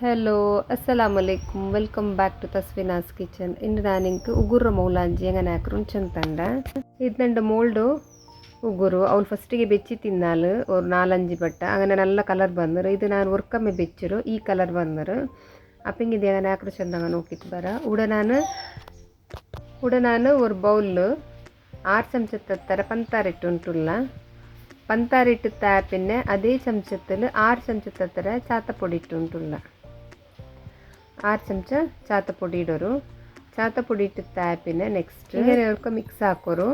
Hello അസ്സലാം വലൈക്കും welcome back to Taswinas kitchen ಇಂದ ನಾನು ನಿಂಗೆ ಉಗುರ ಮೌಲಾಂಜಿ ಹೆಂಗನ ಹಾಕ್ರು ಚಂತಂಡ ಇದು ನಂಡು ಮೋಲ್ಡು ಉಗುರು ಅವ್ಳು ಫಸ್ಟಿಗೆ ಬೆಚ್ಚಿ ತಿನ್ನಾಲು ಅವ್ರು ನಾಲಂಜಿ ಬಟ್ಟ അങ്ങനെ നല്ല ಕಲರ್ ಬಂದರು ಇದು ನಾನು ಒರ್ಕಮ್ಮೆ ಬೆಚ್ಚರು ಈ ಕಲರ್ ಬಂದರು ಅಪ್ಪಿಂಗ್ ಇದು ಹೆಂಗನ ಹಾಕ್ರು ಚಂದಂಗ ನೋಕಿತ್ತು ಬರ ಉಡ ನಾನು ಉಡ ನಾನು ಒಂದು ಬೌಲ್ ಆರ್ ಚಮಚದ ಥರ ಪಂತಾರಿಟ್ಟು ಉಂಟುಲ್ಲ പന്താരിട്ട് താപ്പിന് അതേ ചമച്ചത്തിൽ ആറ് ചമച്ചത്തത്ര ചാത്തപ്പൊടി ഇട്ടുകൊണ്ടുള്ള. ಆರು ಚಮಚ ಚಾತ ಪುಡಿ ಇಡೋರು. ಚಾತಪೊಡಿ ಇಟ್ಟಿದ್ದ ಆ್ಯಪಿನ ನೆಕ್ಸ್ಟ್ ಹೇಳ್ಕೊ ಮಿಕ್ಸ್ ಹಾಕೋರು.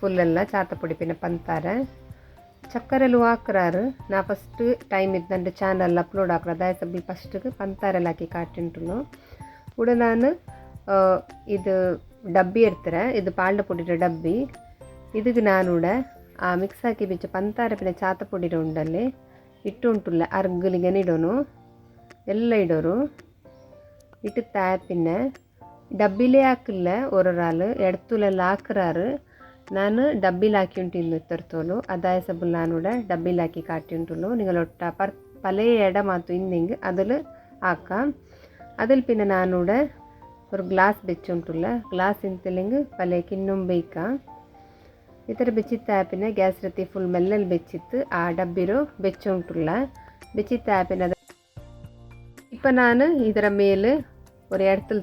ಫುಲ್ಲೆಲ್ಲ ಚಾತಪೊಡಿ ಪಿನ ಪಂತಾರ. ಚಕ್ಕರೆಲ್ಲ ಹಾಕ್ರಾರು. ನಾ ಫಸ್ಟ್ ಟೈಮ್ ಇದ್ದಂಡು ಚಾನಲ್ ಅಪ್ಲೋಡ್ ಹಾಕ್ರ ದಾಯಸಬ್ಬಿ ಫಸ್ಟ್ಗೆ ಪಂತಾರೆಲ್ಲ ಹಾಕಿ ಕಾಟಿಂಟುನು ಕೂಡ ನಾನು ಇದು ಡಬ್ಬಿ ಇರ್ತಾರೆ ಇದು ಪಾಂಡ ಪುಡಿ ಡಬ್ಬಿ. ಇದಕ್ಕೆ ನಾನೂಡ ಆ ಮಿಕ್ಸ್ ಹಾಕಿ ಬಿಚ್ಚ ಪಂತಾರ ಪಿನ ಚಾತ ಪುಡಿ ಉಂಡಲ್ಲಿ. ಇಟ್ಟು ಉಂಟುಲ್ಲ ಅರ್ಗಲಿಗೆ ಇಡೋನು. ಎಲ್ಲ ಇಡೋರು. ఇటు తాపిన ಡಬ್ಬಿಲೇ ಹಾಕಿಲ್ಲ ಒರರಾಲು ಎಡ್ತುಲೆಲ್ಲ ಹಾಕ್ರಾರು ನಾನು ಡಬ್ಬಿಲ್ ಹಾಕಿ ಉಂಟಿಂದು ತರ್ತೋಲು ಅದಾಯ ಸಬ್ ನಾನುಡ ಡಬ್ಬಿಲ್ ಹಾಕಿ ಕಾಟಿ ಉಂಟುಲು ನಿಗಳೊಟ್ಟ ಪರ್ ಪಲೆ ಎಡ ಮಾತು ಹಿಂದಿಂಗ್ ಅದಲು ಹಾಕ ಅದಲ್ ಪಿನ ನಾನುಡ ஒரு கிளாஸ் பெச்சுட்டுள்ள கிளாஸ் இந்தலிங்க பழைய கிண்ணும் பைக்கா ಇತರ ಬೆಚ್ಚಿತ್ತ ಆ್ಯಪಿನ ಗ್ಯಾಸ್ ರತಿ ಫುಲ್ ಮೆಲ್ಲಲ್ಲಿ ಬೆಚ್ಚಿತ್ತು ಆ ಡಬ್ಬಿರು ಬೆಚ್ಚುಂಟುಲ್ಲ ಬೆಚ್ಚಿತ್ತ ಆ್ಯಪಿನ ഇപ്പം ഞാൻ ഇതിൻ്റെ മേൽ ഒരു ഇടത്തിൽ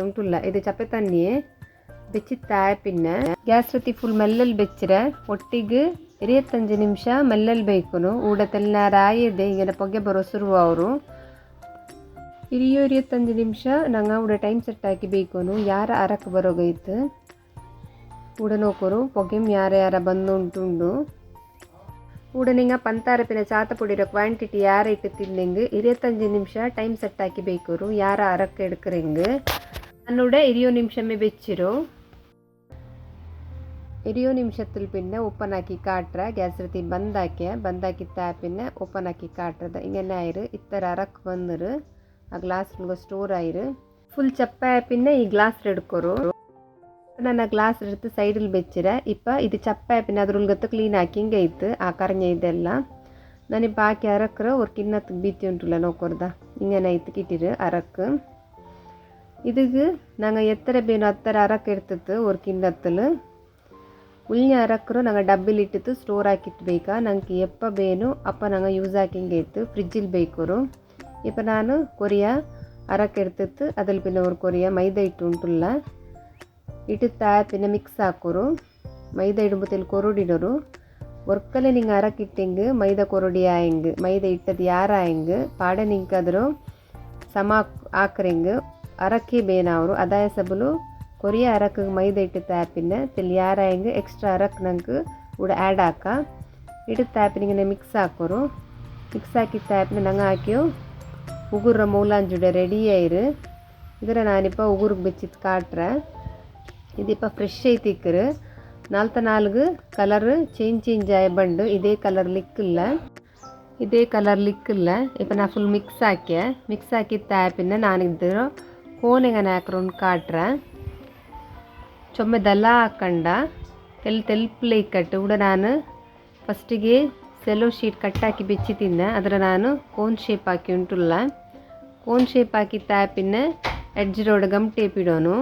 ಉಂಟುಲ್ಲ ಇದು ಚಪ್ಪೆ ചപ്പ തണ്ണിയെ വെച്ചിത്തായ പിന്നെ ಗ್ಯಾಸ್ ರತಿ ಫುಲ್ ಮೆಲ್ಲಲ್ ಬೆಚ್ಚಿರೆ ಒಟ್ಟಿಗೆ ಇರಿಯತ್ತಂಜು ನಿಮಿಷ ಮೆಲ್ಲಲ್ ಬೇಕುನು ಊಡತೆಲ್ಲ ರಾಯದೆ ಹೀಗೆಲ್ಲ ಪೊಗೆ ಬರೋ ಶುರು ಅವರು ಇರಿಯೋ ಇರಿಯತ್ತಂಜು ನಿಮಿಷ ನಂಗೆ ಊಡ ಟೈಮ್ ಸೆಟ್ ಹಾಕಿ ಬೇಕುನು ಯಾರ ಅರಕ್ಕೆ ಬರೋಗೈತು ಊಡ ನೋಕೋರು ಪೊಗೆಮ್ ಯಾರ ಯಾರ ಬಂದು ಉಂಟುಂಡು ಕೂಡನಿಂಗ ಪಂತಾರಪಿನ ಪಿನ ಪುಡಿರ ಕ್ವಾಂಟಿಟಿ ಯಾರ ಇಟ್ಟು ತಿನ್ನಿಂಗ ಇರೇತಂಜಿ ನಿಮಿಷ ಟೈಮ್ ಸೆಟ್ ಆಕಿ ಬೇಕುರು. ಯಾರ ಅರಕ್ಕೆ ಎಡಕರಿಂಗ? ಅನ್ನೋಡ ಇರಿಯೋ ನಿಮಿಷಮೆ ಬೆಚ್ಚಿರು. ಇರಿಯೋ ನಿಮಿಷ ತಿಲ್ ಓಪನ್ ಆಕಿ ಕಾಟ್ರ ಗ್ಯಾಸ್ ರತಿ ಬಂದಾಕೆ, ಬಂದಾಕಿ ತಾಪಿನ ಓಪನ್ ಆಕಿ ಕಾಟ್ರದ. ದ ಇಂಗೇನ ಇತ್ತರ ಅರಕ್ ಬಂದರು. ಆ ಗ್ಲಾಸ್ ಮಗ ಸ್ಟೋರ್ ಐರು. ಫುಲ್ ಚಪ್ಪಾಯ ಪಿನ್ನ ಈ ಗ್ಲಾಸ್ ಎಡ್ಕೊರು. ನನ್ನ ಗ್ಲಾಸ್ ಇಡ್ತು ಸೈಡಲ್ಲಿ ಬೆಚ್ಚಿರೆ ಇಪ್ಪ ಇದು ಚಪ್ಪ ಆ್ಯಪಿನ ಅದ್ರೊಳಗತ್ತು ಕ್ಲೀನಾಕಿ ಹಿಂಗೆ ಇತ್ತು ಆ ಕರಂಜೆ ಇದೆಲ್ಲ ನನಗೆ ಬಾಕಿ ಅರಕ್ರೆ ஒரு கிண்ணத்துக்கு பீத்தி உண்டுல நோக்கிறதா இங்கே நான் இத்துக்கிட்டிரு அரக்கு. இதுக்கு நாங்கள் எத்தனை பேர் அத்தரை அரக்கு எடுத்துட்டு ஒரு கிண்ணத்தில். உள்ள அரக்கரும் நாங்கள் டப்பில் இட்டுத்து ஸ்டோர் ஆக்கிட்டு பேக்கா நமக்கு எப்போ வேணும் அப்போ நாங்கள் யூஸ் ஆக்கிங்க இத்து ஃப்ரிட்ஜில் பேக்கரும் இப்போ நான் கொரியா அரக்கு எடுத்துட்டு அதில் பின்ன ஒரு கொரியா மைதா இட்டு உண்டுள்ள ಇಟ್ಟುತ್ತಾ പിന്നെ മിക്സ് ആക്കൂರು മൈദ ഇടുമ്പത്തിൽ കൊറുടിനൊരു വർക്കല് നിങ്ങൾ അരക്കിട്ടെങ്ക് മൈദ കൊറുടിയായെങ്ക് മൈദ ഇട്ടത് യാറായെങ്ക് പാടെ നിങ്ങൾക്കതൊരു ಸಮ ಹಾಕ್ರಿಂಗ್ ಅರಕ್ಕಿ ಬೇನಾವರು ಅದಾಯ ಸಬಲು ಕೊರಿಯ ಅರಕ್ಕೆ ಮೈದ ಇಟ್ಟು ತ್ಯಾಪಿನ ತಿಳಿ ಯಾರ ಹೆಂಗೆ ಎಕ್ಸ್ಟ್ರಾ ಅರಕ್ ನಂಗೆ ಉಡ ಆ್ಯಡ್ ಹಾಕ ಇಟ್ಟು ತ್ಯಾಪಿನಿಗೆ ಮಿಕ್ಸ್ ಹಾಕೋರು ಮಿಕ್ಸ್ ಹಾಕಿ ತ್ಯಾಪಿನ ನಂಗೆ ಹಾಕಿಯೋ ಉಗುರ ಮೂಲಾಂಜುಡ ರೆಡಿ ಆಯಿರು ಇದರ ನಾನಿಪ್ಪ ಉಗುರಿಗೆ ಬೆಚ್ಚಿತ್ತು ಕಾಟ್ರೆ ಇದಿಪ್ಪ ಫ್ರೆಶ್ అయితే ನಾಲ್ತ ನಾಲ್ಕು ಕಲರ್ ಚೇಂಜ್ ಚೇಂಜ್ ಆಯ ಬಂಡು. ಇದೇ ಕಲರ್ ಲಿಕ್ಕಿಲ್ಲ. ಇದೇ ಕಲರ್ ಲಿಕ್ಕಿಲ್ಲ. ಇಪ್ಪ ನಾ ಫುಲ್ ಮಿಕ್ಸ್ ಹಾಕ್ಯ. ಮಿಕ್ಸ್ ಹಾಕಿದ್ದ ಆ್ಯಪಿನ ನಾನಿದ್ದರು ಕೋನೆಗನ ಹಾಕ್ರೊಂಡು ಕಾಟ್ರೆ. ಚೊಮ್ಮೆ ದಲ್ಲ ಹಾಕಂಡ. ತೆಲ್ ತೆಲ್ಪಲೆ ಇಕ್ಕಟ್ಟು ಕೂಡ ನಾನು ಫಸ್ಟಿಗೆ ಸೆಲೋ ಶೀಟ್ ಕಟ್ಟಾಕಿ ಬಿಚ್ಚಿ ತಿನ್ನ ಅದರ ನಾನು ಕೋನ್ ಶೇಪ್ ಹಾಕಿ ಉಂಟುಲ್ಲ. ಕೋನ್ ಶೇಪ್ ಹಾಕಿ ತಾಪಿನ ಎಡ್ಜ್ ರೋಡ್ ಗಮ್ ಟೇಪ್ ಇಡೋನು.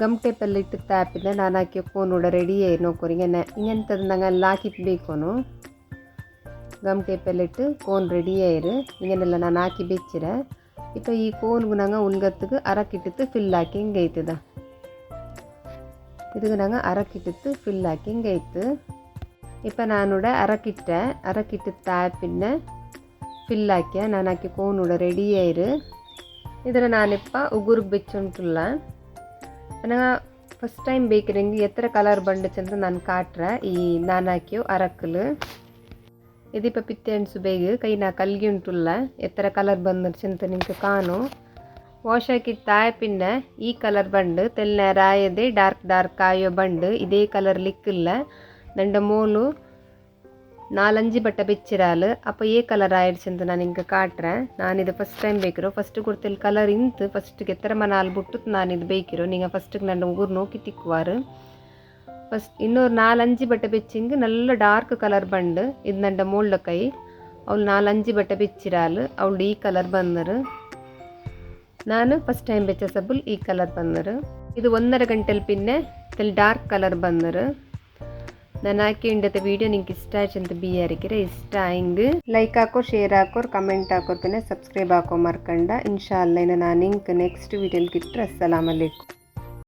ಗಮ್ ಟೇಪಲ್ಲಿ ಇಟ್ಟು ತಾಪಿನ ನಾನು ಹಾಕಿ ಕೋನ್ ಕೂಡ ರೆಡಿ ಆಯ್ತು ನೋಕೋರಿ ಹಿಂಗೆ ಹಿಂಗೆಂತದ್ದು ನಂಗೆ ಅಲ್ಲಿ ಹಾಕಿತ್ತು ಬೇಕೋನು ಗಮ್ ಟೇಪಲ್ಲಿ ಇಟ್ಟು ಕೋನ್ ರೆಡಿ ಆಯ್ರು ಹಿಂಗೆನೆಲ್ಲ ನಾನು ಹಾಕಿ ಬೆಚ್ಚಿರ ಇಪ್ಪ ಈ ಕೋನ್ಗು ನಂಗೆ ಉಲ್ಗತ್ತಿಗೆ ಅರಕಿಟ್ಟಿತ್ತು ಫಿಲ್ ಹಾಕಿ ಹಿಂಗೆ ಐತದ இதுக்கு நாங்கள் அரைக்கிட்டு ஃபில் ஆக்கி இங்கே ஐத்து இப்போ நானோட அரைக்கிட்ட அரைக்கிட்டு தாப்பின்ன ಫಿಲ್ ಹಾಕ್ಯ ನಾನು ಹಾಕಿ ಕೋನೂಡ ರೆಡಿ ಆಯಿರು ಇದರ ನಾನಿಪ್ಪ ಉಗುರಿಗೆ ಬೆಚ್ಚುಂಟುಲ್ಲ ನನಗೆ ಫಸ್ಟ್ ಟೈಮ್ ಬೇಕರಿಂಗ್ ಎತ್ತರ ಕಲರ್ ಬಂಡು ಚಂದ ನಾನು ಕಾಟ್ರೆ. ಈ ನಾನು ಹಾಕ್ಯವು ಅರಕಲು ಇದಿಪ್ಪ ಪಿತ್ತೆ ಅನ್ಸು ಬೇಗ, ಕೈ ನಾ ಕಲ್ಗಿ ಉಂಟುಲ್ಲ, ಎತ್ತರ ಕಲರ್ ಬಂದ ಚಂದ ನಿಂಗೆ ಕಾನು ವಾಶ್ ಹಾಕಿತ್ತಾಯ ಪಿನ್ನ ಈ ಕಲರ್ ಬಂಡು ತೆಲ್ಲ ರಾಯದೆ ಡಾರ್ಕ್ ಡಾರ್ಕ್ ಕಾಯೋ ಬಂಡು, ಇದೇ ಕಲರ್ ಲಿಕ್ಕಿಲ್ಲ. ನಂಡ ಮೂಲು ನಾಲಂಜಿ ಬಟ್ಟ ಬೆಚ್ಚಿರಾಲು ಅಪ್ಪ ಏ ಕಲರ್ ಆಯಿಡ್ಸಂತ ನಾನು ಹಿಂಗೆ ಕಾಟ್ರೆ ನಾನಿದು ಫಸ್ಟ್ ಟೈಮ್ ಬೇಕಿರೋ ಫಸ್ಟ್ ಕೊಡ್ತಿಲ್ಲ ಕಲರ್ ಇಂತು ಫಸ್ಟ್ಗೆ ಎತ್ತರ ಮನ ಅಲ್ಲಿ ಬಿಟ್ಟು ನಾನು ಇದು ಬೇಕಿರೋ ನಿಂಗೆ ಫಸ್ಟಿಗೆ ನನ್ನ ಉಗುರು ನೋಕಿ ತಿಕ್ಕುವಾರು ಫಸ್ಟ್ ಇನ್ನೊರು ನಾಲಂಜಿ ಬಟ್ಟೆ ಬೆಚ್ಚಿಂಗ್ ನಲ್ಲ ಡಾರ್ಕ್ ಕಲರ್ ಬಂಡು ಇದು ನಂಡ ಮೋಲ್ಡ ಕೈ ಅವಳು ನಾಲಂಜಿ ಬಟ್ಟೆ ಬೆಚ್ಚಿರಾಲು ಅವಳು ಈ ಕಲರ್ ಬಂದರು ನಾನು ಫಸ್ಟ್ ಟೈಮ್ ಬೆಚ್ಚ ಸಬ್ಬುಲ್ ಈ ಕಲರ್ ಬಂದರು ಇದು ಒಂದರ ಗಂಟೆಲ್ ಪಿನ್ನೆ ತೆಲ್ ಡಾರ್ಕ್ ಕಲರ್ ಬಂದರು ನಾನು ಹಾಕಿ ಇಂಡತೆ ವಿಡಿಯೋ ನಿಂಗೆ ಇಷ್ಟ ಆಯ್ತು ಅಂತ ಬಿ ಯಾರಿಕಿರೆ ಇಷ್ಟ ಆಯಿಂಗ್ ಲೈಕ್ ಹಾಕೋ ಶೇರ್ ಹಾಕೋರ್ ಕಮೆಂಟ್ ಹಾಕೋರ್ ಪಿನ್ನೆ ಸಬ್ಸ್ಕ್ರೈಬ್ ಹಾಕೋ ಮರ್ಕಂಡ ಇನ್ಶಾ ಅಲ್ಲ ನಾನು ನಿಂಗೆ ನೆಕ್ಸ್ಟ್ ವಿಡಿಯೋಲ್ ಗಿಟ್ರೆ ಅಸ್ಸಲಾಮ್ ಅಲೈಕುಮ್